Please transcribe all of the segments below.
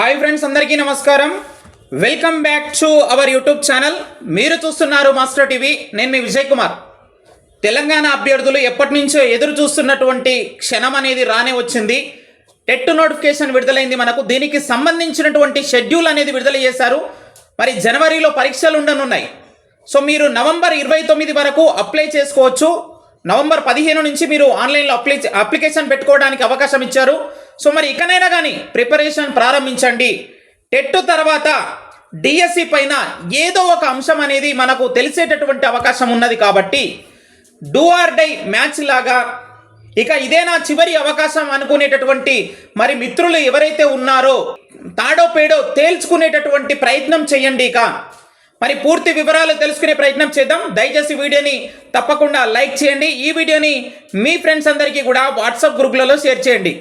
Hi friends అందరికీ నమస్కారం. Welcome back to our YouTube channel. మీరు చూస్తున్నారు మాస్టర్ టీవీ నేను మీ విజయ్ కుమార్. తెలంగాణ అభ్యర్థులు ఎప్పటి నుంచో ఎదురు చూస్తున్నటువంటి క్షణం అనేది రానే వచ్చింది. టెట్ నోటిఫికేషన్ విడుదలైంది మనకు. దీనికి సంబంధించినటువంటి షెడ్యూల్ అనేది విడుదల చేశారు. మరి జనవరిలో పరీక్షలు ఉండనున్నాయి. సో మీరు నవంబర్ ఇరవై తొమ్మిది వరకు అప్లై చేసుకోవచ్చు. నవంబర్ పదిహేను నుంచి మీరు ఆన్లైన్లో అప్లై అప్లికేషన్ పెట్టుకోవడానికి అవకాశం ఇచ్చారు. సో మరి ఇకనైనా కానీ ప్రిపరేషన్ ప్రారంభించండి. టెట్ తర్వాత డిఎస్సి పైన ఏదో ఒక అంశం అనేది మనకు తెలిసేటటువంటి అవకాశం ఉన్నది కాబట్టి డూ ఆర్ డై మ్యాచ్ లాగా ఇక ఇదే నా చివరి అవకాశం అనుకునేటటువంటి మరి మిత్రులు ఎవరైతే ఉన్నారో తాడో పేడో తేల్చుకునేటటువంటి ప్రయత్నం చేయండి ఇక. మరి పూర్తి వివరాలు తెలుసుకునే ప్రయత్నం చేద్దాం. దయచేసి వీడియోని తప్పకుండా లైక్ చేయండి. ఈ వీడియోని మీ ఫ్రెండ్స్ అందరికీ కూడా వాట్సాప్ గ్రూప్లలో షేర్ చేయండి.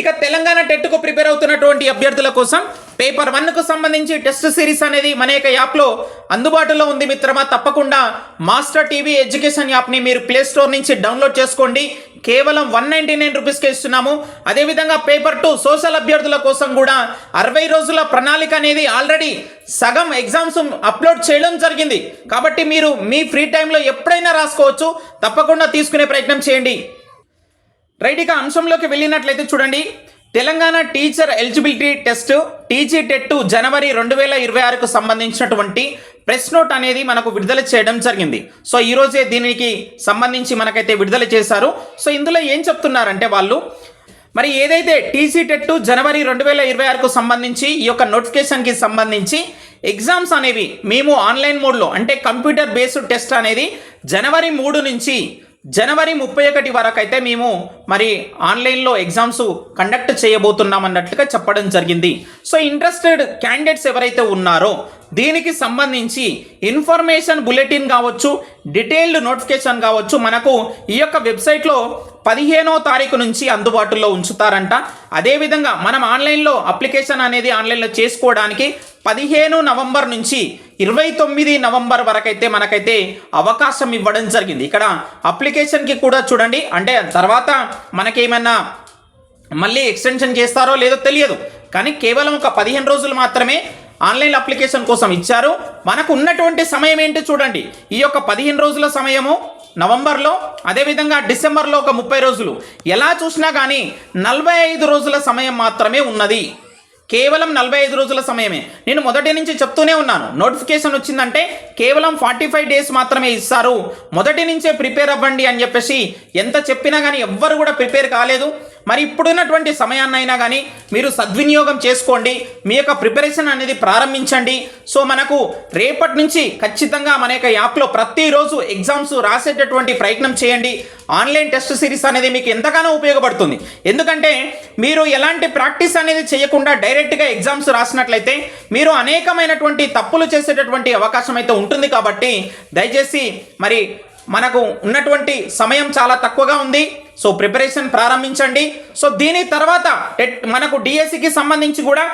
ఇక తెలంగాణ టెట్కు ప్రిపేర్ అవుతున్నటువంటి అభ్యర్థుల కోసం పేపర్ వన్కు సంబంధించి టెస్ట్ సిరీస్ అనేది మన యొక్క యాప్లో అందుబాటులో ఉంది మిత్రమా. తప్పకుండా మాస్టర్ టీవీ ఎడ్యుకేషన్ యాప్ని మీరు ప్లే స్టోర్ నుంచి డౌన్లోడ్ చేసుకోండి. కేవలం వన్ నైంటీ నైన్ రూపీస్కి ఇస్తున్నాము. అదేవిధంగా పేపర్ టూ సోషల్ అభ్యర్థుల కోసం కూడా అరవై రోజుల ప్రణాళిక అనేది ఆల్రెడీ సగం ఎగ్జామ్స్ అప్లోడ్ చేయడం జరిగింది. కాబట్టి మీరు మీ ఫ్రీ టైంలో ఎప్పుడైనా రాసుకోవచ్చు. తప్పకుండా తీసుకునే ప్రయత్నం చేయండి. రైట్ ఇక అంశంలోకి వెళ్ళినట్లయితే చూడండి. Telangana teacher eligibility test TG TET జనవరి రెండు వేల ఇరవై ఆరుకు సంబంధించినటువంటి ప్రెస్ నోట్ అనేది మనకు విడుదల చేయడం జరిగింది. సో ఈరోజే దీనికి సంబంధించి మనకైతే విడుదల చేశారు. సో ఇందులో ఏం చెప్తున్నారంటే వాళ్ళు మరి ఏదైతే టీసీ టెట్ జనవరి రెండు వేల ఇరవై ఆరుకు సంబంధించి ఈ యొక్క నోటిఫికేషన్కి సంబంధించి ఎగ్జామ్స్ అనేవి మేము ఆన్లైన్ మోడ్లో అంటే కంప్యూటర్ బేస్డ్ టెస్ట్ అనేది జనవరి మూడు నుంచి జనవరి ముప్పై ఒకటి వరకు అయితే మేము మరి ఆన్లైన్లో ఎగ్జామ్స్ కండక్ట్ చేయబోతున్నాం అన్నట్లుగా చెప్పడం జరిగింది. సో ఇంట్రెస్టెడ్ క్యాండిడేట్స్ ఎవరైతే ఉన్నారో దీనికి సంబంధించి ఇన్ఫర్మేషన్ బులెటిన్ కావచ్చు డీటెయిల్డ్ నోటిఫికేషన్ కావచ్చు మనకు ఈ యొక్క వెబ్సైట్లో పదిహేనో తారీఖు నుంచి అందుబాటులో ఉంచుతారంట. అదేవిధంగా మనం ఆన్లైన్లో అప్లికేషన్ అనేది ఆన్లైన్లో చేసుకోవడానికి పదిహేను నవంబర్ నుంచి ఇరవై తొమ్మిది నవంబర్ వరకైతే మనకైతే అవకాశం ఇవ్వడం జరిగింది. ఇక్కడ అప్లికేషన్కి కూడా చూడండి. అంటే తర్వాత మనకేమన్నా మళ్ళీ ఎక్స్టెన్షన్ చేస్తారో లేదో తెలియదు. కానీ కేవలం ఒక పదిహేను రోజులు మాత్రమే ఆన్లైన్ అప్లికేషన్ కోసం ఇచ్చారు. మనకు ఉన్నటువంటి సమయం ఏంటి చూడండి. ఈ యొక్క పదిహేను రోజుల సమయము నవంబర్లో అదేవిధంగా డిసెంబర్లో ఒక ముప్పై రోజులు. ఎలా చూసినా కానీ నలభై ఐదు రోజుల సమయం మాత్రమే ఉన్నది. కేవలం నలభై ఐదు రోజుల సమయమే. నేను మొదటి నుంచి చెప్తూనే ఉన్నాను. నోటిఫికేషన్ వచ్చిందంటే కేవలం ఫార్టీ ఫైవ్ డేస్ మాత్రమే ఇస్తారు. మొదటి నుంచే ప్రిపేర్ అవ్వండి అని చెప్పేసి ఎంత చెప్పినా కానీ ఎవ్వరు కూడా ప్రిపేర్ కాలేదు. మరి ఇప్పుడున్నటువంటి సమయాన్నైనా కానీ మీరు సద్వినియోగం చేసుకోండి. మీ యొక్క ప్రిపరేషన్ అనేది ప్రారంభించండి. సో మనకు రేపటి నుంచి ఖచ్చితంగా మన యొక్క యాప్లో ప్రతిరోజు ఎగ్జామ్స్ రాసేటటువంటి ప్రయత్నం చేయండి. ఆన్లైన్ టెస్ట్ సిరీస్ అనేది మీకు ఎంతగానో ఉపయోగపడుతుంది. ఎందుకంటే మీరు ఎలాంటి ప్రాక్టీస్ అనేది చేయకుండా డైరెక్ట్గా ఎగ్జామ్స్ రాసినట్లయితే మీరు అనేకమైనటువంటి తప్పులు చేసేటటువంటి అవకాశం అయితే ఉంటుంది కాబట్టి దయచేసి మరి మనకు ఉన్నటువంటి సమయం చాలా తక్కువగా ఉంది. సో ప్రిపరేషన్ ప్రారంభించండి. సో దీని తర్వాత టెట్ మనకు డిఎస్సికి సంబంధించి కూడా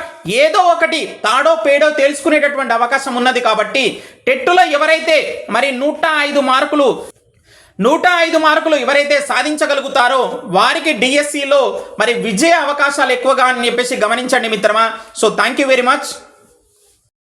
ఏదో ఒకటి తాడో పేడో తెలుసుకునేటటువంటి అవకాశం ఉన్నది కాబట్టి టెట్టులో ఎవరైతే మరి నూట ఐదు మార్కులు నూట ఐదు మార్కులు ఎవరైతే సాధించగలుగుతారో వారికి డిఎస్సిలో మరి విజయ అవకాశాలు ఎక్కువగా అని చెప్పేసి గమనించండి మిత్రమా. So thank you very much